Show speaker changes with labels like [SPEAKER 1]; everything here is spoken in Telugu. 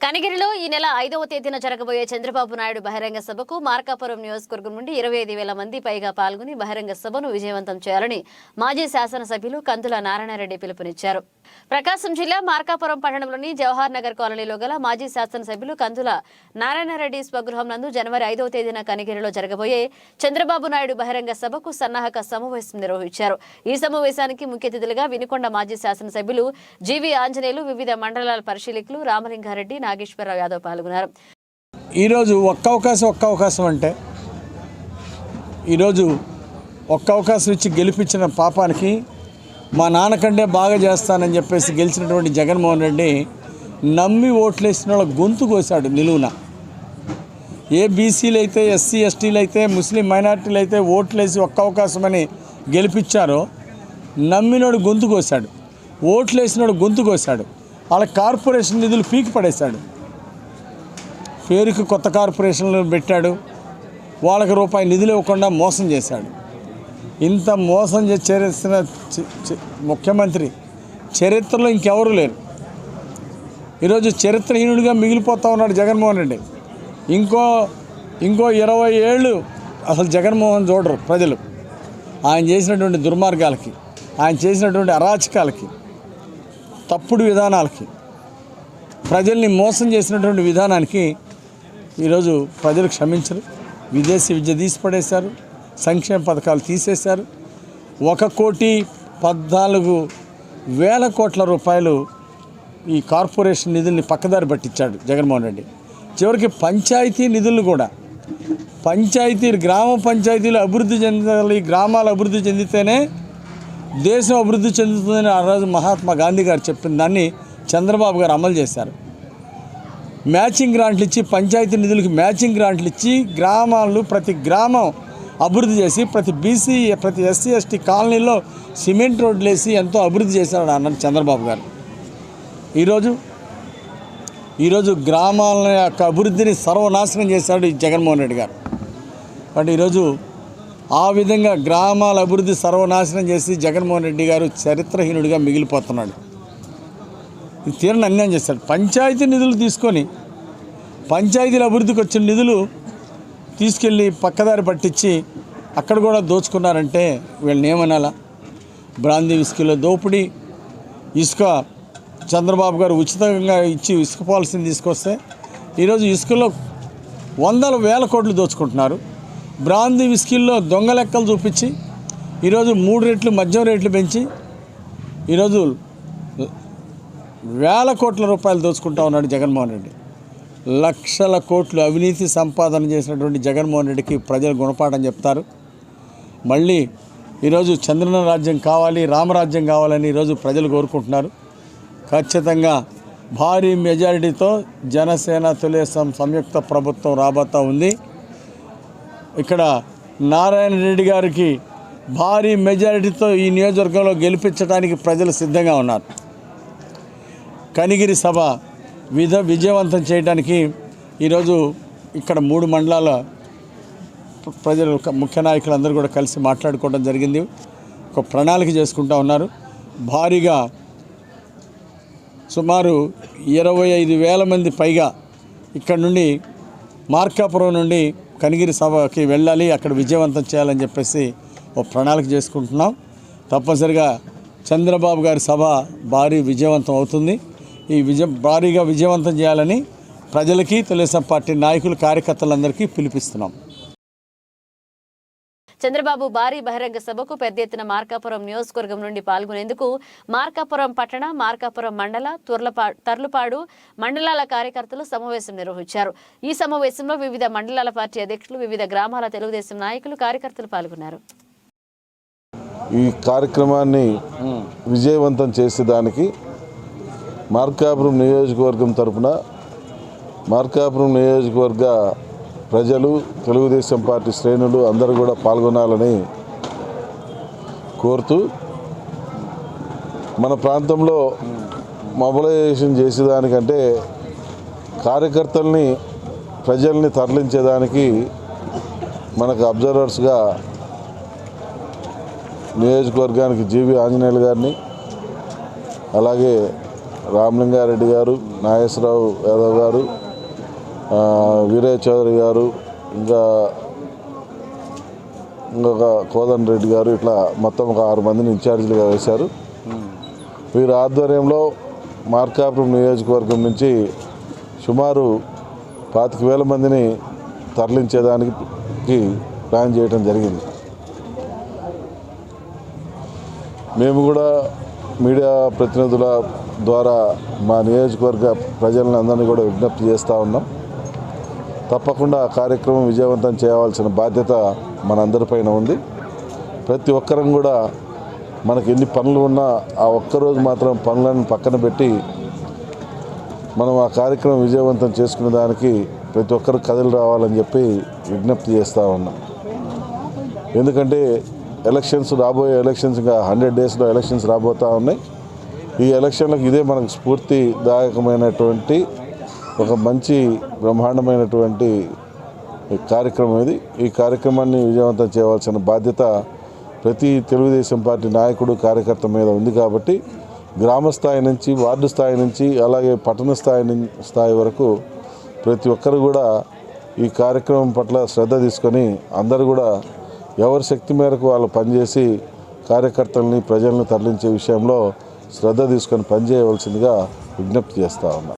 [SPEAKER 1] కనిగిరిలో ఈ నెల ఐదవ తేదీన జరగబోయే చంద్రబాబు నాయుడు బహిరంగ సభకు మార్కాపురం నియోజకవర్గం నుండి ఇరవై ఐదు వేల మంది పైగా పాల్గొని బహిరంగ సభను విజయవంతం చేయాలని మాజీ శాసనసభ్యులు కందుల నారాయణరెడ్డి పిలుపునిచ్చారు. ప్రకాశం జిల్లా మార్కాపురం పట్టణంలోని జవహర్ నగర్ కాలనీలో గల మాజీ శాసనసభ్యులు కందుల నారాయణరెడ్డి స్వగృహం నందు జనవరి ఐదవ తేదీన కనిగిరిలో జరగబోయే చంద్రబాబు నాయుడు బహిరంగ సభకు సన్నాహక సమావేశం నిర్వహించారు. ఈ సమావేశానికి ముఖ్య అతిథులుగా వినుకొండ మాజీ శాసనసభ్యులు జీవి ఆంజనేయులు వివిధ మండలాల పరిశీలకులు రామలింగారెడ్డి నాగేశ్వరరావు యాదవ్ పాల్గొన్నారు.
[SPEAKER 2] ఈరోజు ఒక్క అవకాశం ఒక్క అవకాశం అంటే ఈరోజు ఒక్క అవకాశం ఇచ్చి గెలిపించిన పాపానికి మా నాన్నకంటే బాగా చేస్తానని చెప్పేసి గెలిచినటువంటి జగన్మోహన్ రెడ్డి నమ్మి ఓట్లేసిన వాళ్ళ గొంతు కోసాడు నిలువున. ఏ బీసీలు అయితే ఎస్సీ ఎస్టీలు అయితే ముస్లిం మైనార్టీలు అయితే ఓట్లేసి ఒక్క అవకాశమని గెలిపించారో నమ్మినోడు గొంతు కోసాడు. ఓట్లేసినోడు గొంతు కోసాడు. వాళ్ళ కార్పొరేషన్ నిధులు పీకి పడేశాడు. పేరుకి కొత్త కార్పొరేషన్లు పెట్టాడు. వాళ్ళకి రూపాయి నిధులు ఇవ్వకుండా మోసం చేశాడు. ఇంత మోసం చేసి చేసిన చి- ముఖ్యమంత్రి చరిత్రలో ఇంకెవరూ లేరు. ఈరోజు చరిత్రహీనుడిగా మిగిలిపోతా ఉన్నాడు జగన్మోహన్ రెడ్డి. ఇంకో ఇంకో ఇరవై ఏళ్ళు అసలు జగన్మోహన్ చూడరు ప్రజలు. ఆయన చేసినటువంటి దుర్మార్గాలకి ఆయన చేసినటువంటి అరాచకాలకి తప్పుడు విధానాలకి ప్రజల్ని మోసం చేసినటువంటి విధానానికి ఈరోజు ప్రజలు క్షమించరు. విదేశీ విద్య తీసిపడేశారు సంక్షేమ పథకాలు తీసేశారు. ఒక కోటి పద్నాలుగు వేల కోట్ల రూపాయలు ఈ కార్పొరేషన్ నిధుల్ని పక్కదారి పట్టించాడు జగన్మోహన్ రెడ్డి. చివరికి పంచాయతీ నిధులు కూడా పంచాయతీ గ్రామ పంచాయతీలు అభివృద్ధి చెందాలి గ్రామాలు అభివృద్ధి చెందితేనే దేశం అభివృద్ధి చెందుతుందని ఆ రోజు మహాత్మా గాంధీ గారు చెప్పిన దాన్ని చంద్రబాబు గారు అమలు చేశారు. మ్యాచింగ్ గ్రాంట్లు ఇచ్చి పంచాయతీ నిధులకు మ్యాచింగ్ గ్రాంట్లు ఇచ్చి గ్రామాలు ప్రతి గ్రామం అభివృద్ధి చేసి ప్రతి బీసీ ప్రతి ఎస్సీ ఎస్టీ కాలనీలో సిమెంట్ రోడ్లు వేసి ఎంతో అభివృద్ధి చేశాడు అన్నాడు చంద్రబాబు గారు. ఈరోజు ఈరోజు గ్రామాల యొక్క అభివృద్ధిని సర్వనాశనం చేశాడు ఈ జగన్మోహన్ రెడ్డి గారు. కాబట్టి ఈరోజు ఆ విధంగా గ్రామాల అభివృద్ధి సర్వనాశనం చేసి జగన్మోహన్ రెడ్డి గారు చరిత్రహీనుడిగా మిగిలిపోతున్నాడు. తీరని అన్యాయం చేస్తాడు. పంచాయతీ నిధులు తీసుకొని పంచాయతీల అభివృద్ధికి వచ్చిన నిధులు తీసుకెళ్ళి పక్కదారి పట్టించి అక్కడ కూడా దోచుకున్నారంటే వీళ్ళని ఏమనాలా? బ్రాంది ఇసుకలో దోపిడీ ఇసుక చంద్రబాబు గారు ఉచితంగా ఇచ్చి ఇసుక పాలసీని తీసుకొస్తే ఈరోజు ఇసుకలో వందల వేల కోట్లు దోచుకుంటున్నారు. బ్రాందీ విస్కీల్లో దొంగ లెక్కలు చూపించి ఈరోజు మూడు రెట్లు మద్యం రేట్లు పెంచి ఈరోజు వేల కోట్ల రూపాయలు దోచుకుంటా ఉన్నాడు జగన్మోహన్ రెడ్డి. లక్షల కోట్లు అవినీతి సంపాదన చేసినటువంటి జగన్మోహన్ రెడ్డికి ప్రజలు గుణపాఠం చెప్తారు. మళ్ళీ ఈరోజు చంద్రన రాజ్యం కావాలి రామరాజ్యం కావాలని ఈరోజు ప్రజలు కోరుకుంటున్నారు. ఖచ్చితంగా భారీ మెజారిటీతో జనసేన తొలేసం సంయుక్త ప్రభుత్వం రాబోతా ఉంది. ఇక్కడ నారాయణ రెడ్డి గారికి భారీ మెజారిటీతో ఈ నియోజకవర్గంలో గెలిపించడానికి ప్రజలు సిద్ధంగా ఉన్నారు. కనిగిరి సభ విధ విజయవంతం చేయడానికి ఈరోజు ఇక్కడ మూడు మండలాల ప్రజలు ముఖ్య నాయకులందరూ కూడా కలిసి మాట్లాడుకోవడం జరిగింది. ఒక ప్రణాళిక చేసుకుంటా ఉన్నారు. భారీగా సుమారు ఇరవై ఐదు వేల మంది పైగా ఇక్కడ నుండి మార్కాపురం నుండి కనిగిరి సభకి వెళ్ళాలి అక్కడ విజయవంతం చేయాలని చెప్పేసి ఒక ప్రణాళిక చేసుకుంటున్నాం. తప్పనిసరిగా చంద్రబాబు గారి సభ భారీ విజయవంతం అవుతుంది. ఈ విజయ భారీగా విజయవంతం చేయాలని ప్రజలకి తెలుగుదేశం పార్టీ నాయకులు కార్యకర్తలందరికీ పిలిపిస్తున్నాం.
[SPEAKER 1] చంద్రబాబు భారీ బహిరంగ సభకు పెద్ద ఎత్తున మార్కాపురం నియోజకవర్గం నుండి పాల్గొనేందుకు మార్కాపురం పట్టణ మార్కాపురం మండల తుర్లపా తర్లుపాడు మండలాల కార్యకర్తలు సమావేశం నిర్వహించారు. ఈ సమావేశంలో వివిధ మండలాల పార్టీ అధ్యక్షులు వివిధ గ్రామాల తెలుగుదేశం నాయకులు కార్యకర్తలు పాల్గొన్నారు.
[SPEAKER 3] ఈ కార్యక్రమాన్ని విజయవంతం చేసేదానికి మార్కాపురం నియోజకవర్గం తరపున మార్కాపురం నియోజకవర్గ ప్రజలు తెలుగుదేశం పార్టీ శ్రేణులు అందరూ కూడా పాల్గొనాలని కోరుతూ మన ప్రాంతంలో మొబలైజేషన్ చేసేదానికంటే కార్యకర్తల్ని ప్రజల్ని తరలించేదానికి మనకు అబ్జర్వర్స్గా నియోజకవర్గానికి జీవి ఆంజనేయులు గారిని అలాగే రామలింగారెడ్డి గారు నాగేశ్వరరావు యాదవ్ గారు వీరయ్య చౌదరి గారు ఇంకా ఇంకొక కోదన్ రెడ్డి గారు ఇట్లా మొత్తం ఒక ఆరు మందిని ఇన్ఛార్జీలుగా వేశారు. వీరి ఆధ్వర్యంలో మార్కాపురం నియోజకవర్గం నుంచి సుమారు పాతిక వేల మందిని తరలించేదానికి ప్లాన్ చేయడం జరిగింది. మేము కూడా మీడియా ప్రతినిధుల ద్వారా మా నియోజకవర్గ ప్రజలను అందరినీ కూడా విజ్ఞప్తి చేస్తూ ఉన్నాం. తప్పకుండా ఆ కార్యక్రమం విజయవంతం చేయవలసిన బాధ్యత మనందరిపైన ఉంది. ప్రతి ఒక్కరం కూడా మనకి ఎన్ని పనులు ఉన్నా ఆ ఒక్కరోజు మాత్రం పనులను పక్కన పెట్టి మనం ఆ కార్యక్రమం విజయవంతం చేసుకునే దానికి ప్రతి ఒక్కరు కథలు రావాలని చెప్పి విజ్ఞప్తి చేస్తూ ఉన్నాం. ఎందుకంటే ఎలక్షన్స్ రాబోయే ఎలక్షన్స్ ఇంకా హండ్రెడ్ డేస్లో ఎలక్షన్స్ రాబోతూ ఉన్నాయి. ఈ ఎలక్షన్లకు ఇదే మనకు స్ఫూర్తిదాయకమైనటువంటి ఒక మంచి బ్రహ్మాండమైనటువంటి కార్యక్రమం ఇది. ఈ కార్యక్రమాన్ని విజయవంతం చేయవలసిన బాధ్యత ప్రతి తెలుగుదేశం పార్టీ నాయకుడు కార్యకర్త మీద ఉంది కాబట్టి గ్రామ స్థాయి నుంచి వార్డు స్థాయి నుంచి అలాగే పట్టణ స్థాయి స్థాయి వరకు ప్రతి ఒక్కరు కూడా ఈ కార్యక్రమం పట్ల శ్రద్ధ తీసుకొని అందరూ కూడా ఎవరి శక్తి మేరకు వాళ్ళు పనిచేసి కార్యకర్తల్ని ప్రజలను తరలించే విషయంలో శ్రద్ధ తీసుకొని పనిచేయవలసిందిగా విజ్ఞప్తి చేస్తా ఉన్నా.